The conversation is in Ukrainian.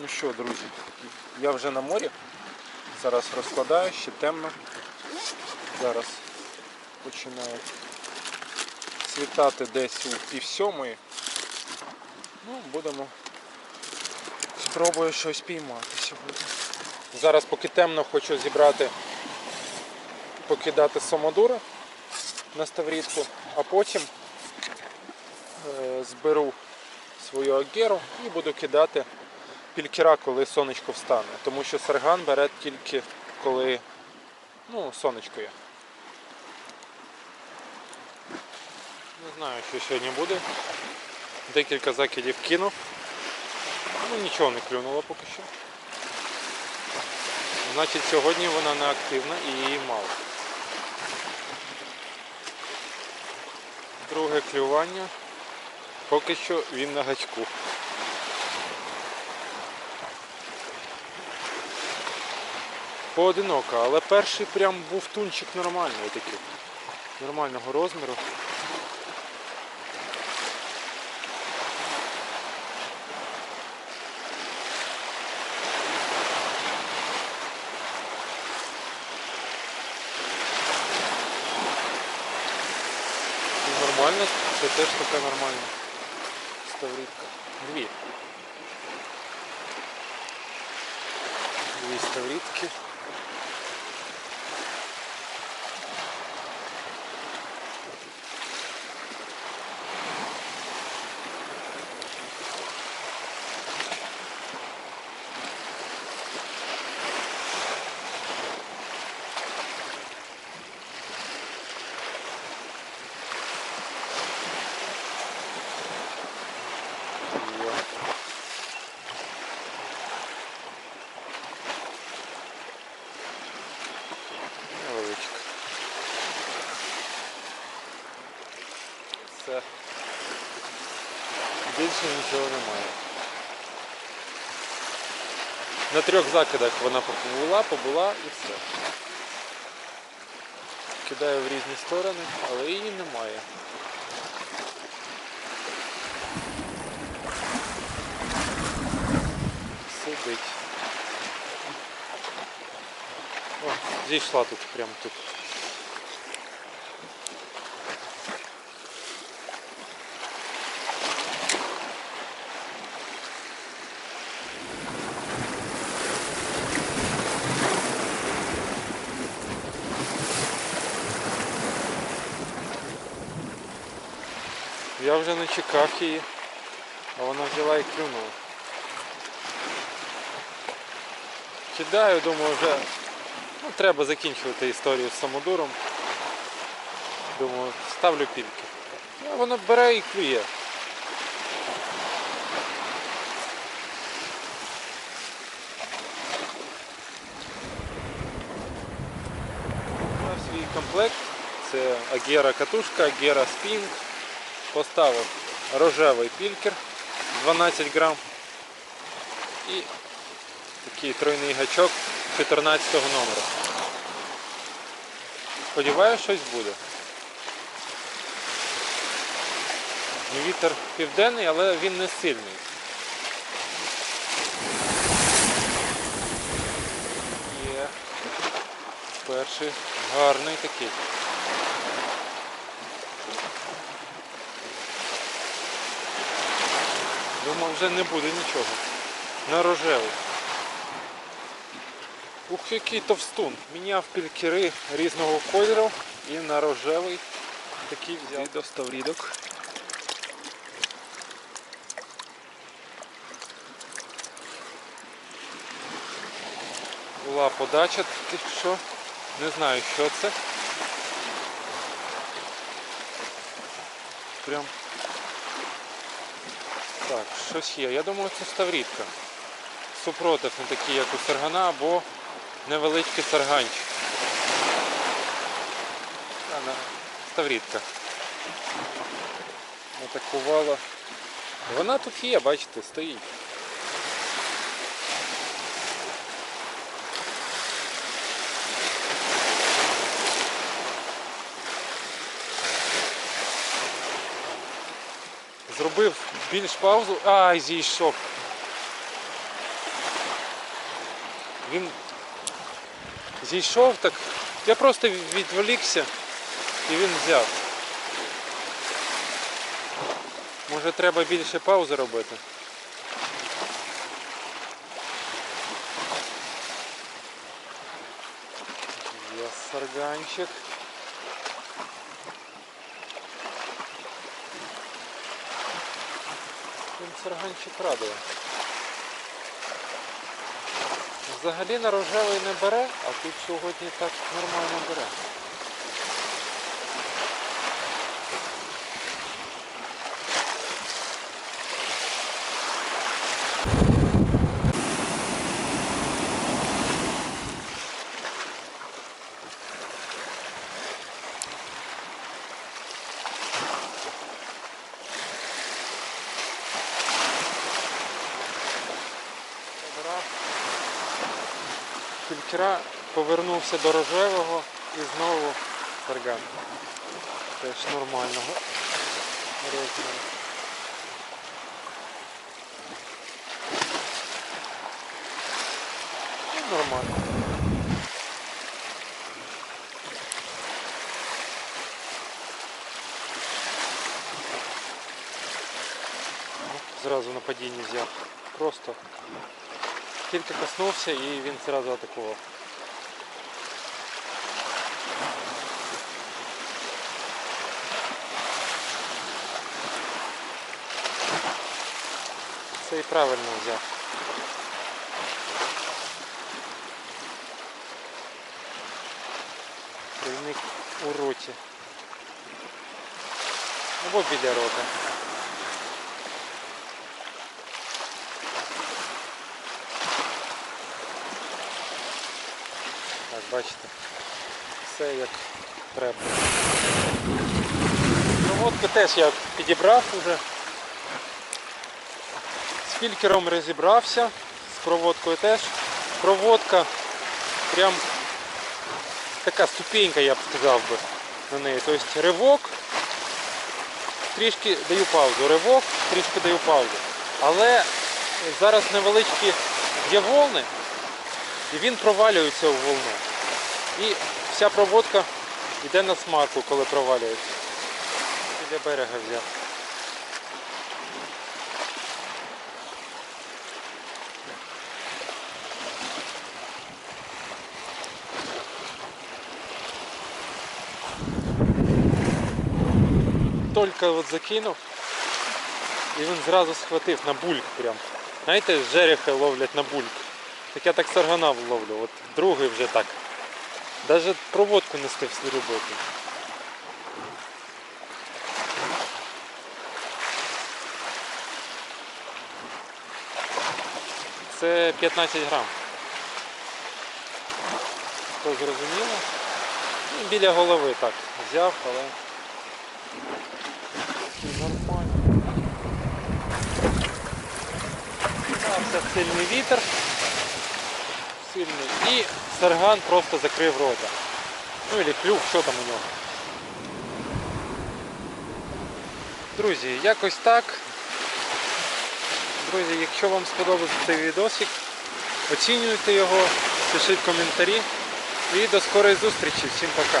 Ну що, друзі, я вже на морі. Зараз розкладаю, ще темно. Зараз починає світати десь у пів сьомої. Ну, будемо спробую щось піймати сьогодні. Зараз поки темно, хочу зібрати, покидати самодури на ставрідку, а потім е, зберу свою агеру і буду кидати пількера, коли сонечко встане. Тому що сарган бере тільки коли ну, сонечко є. Не знаю, що сьогодні буде. Декілька закидів кинув. Ну нічого не клюнуло поки що. Значить сьогодні вона не активна і її мало. Друге клювання. Поки що він на гачку. Поодинока, але перший прям був тунчик нормальний такий. Нормального розміру. Нормально, це теж така нормальна ставрідка. Дві. Дві ставрідки. Є. Невеличка. Все. Більше нічого немає. На трьох закидах вона побула, побула і все. Кидаю в різні сторони, але її немає. Сидить. О, зійшла тут, прямо тут. Я вже не чекав її, а вона взяла і клюнула. Кидаю, думаю, вже ну, треба закінчувати історію з самодуром. Думаю, ставлю пільки. А вона бере і клює. Свій комплект. Це Агера катушка, Агера спінг. Поставив рожевий пількер 12 грам і такий тройний гачок 14 номера. Сподіваюсь, щось буде. Ну, Вітер південний, але він не сильний. Є. Перший гарний такий. Думав, вже не буде нічого. На рожевий. Ух, який товстун. Міняв пількери різного кольору і на рожевий такий взяв. Достав рідок. Була подача, що? Не знаю, що це. Прям так, щось є. Я думаю, це ставрідка. Супротив не такий, як у саргана, або невеличкий сарганчик. Ставрідка. Атакувала. Вона тут є, бачите, стоїть. Зробив більш паузу. Ай, зійшов. Він зійшов так. Я просто відволікся і він взяв. Може треба більше паузи робити. Є сарганчик. Сарганчик радує. Взагалі на рожевий не бере, а тут сьогодні так нормально бере. Кількера повернувся до рожевого і знову сарган. Теж нормального розміру. Ну, Нормально. Зразу на падінні взяв. Просто тільки коснувся і він зразу атакував. Це і правильно взяв. Трійник у роті. Або біля рота. Бачите, все як треба. Проводку теж я підібрав уже. З фількером розібрався, з проводкою теж. Проводка прям така ступенька, я б сказав би, на неї. Тобто ривок, трішки даю паузу, ривок, трішки даю паузу. Але зараз невеличкі є волни, і він провалюється у волну. І вся проводка йде на смарку, коли провалюється. Біля берега взяв. Тільки от закинув і він зразу схватив на бульк прям. Знаєте, жереха ловлять на бульк. Так я так саргана ловлю, от другий вже так. Навіть проводку не встиг робити. Це 15 грам. То зрозуміло. Ну, біля голови так взяв, але нормально. Стався сильний вітер. Сильний. І сарган просто закрив рота. Ну і клюв, що там у нього. Друзі, якось так. Друзі, якщо вам сподобався цей відосик, оцінюйте його, пишіть коментарі. І до скорої зустрічі. Всім пока.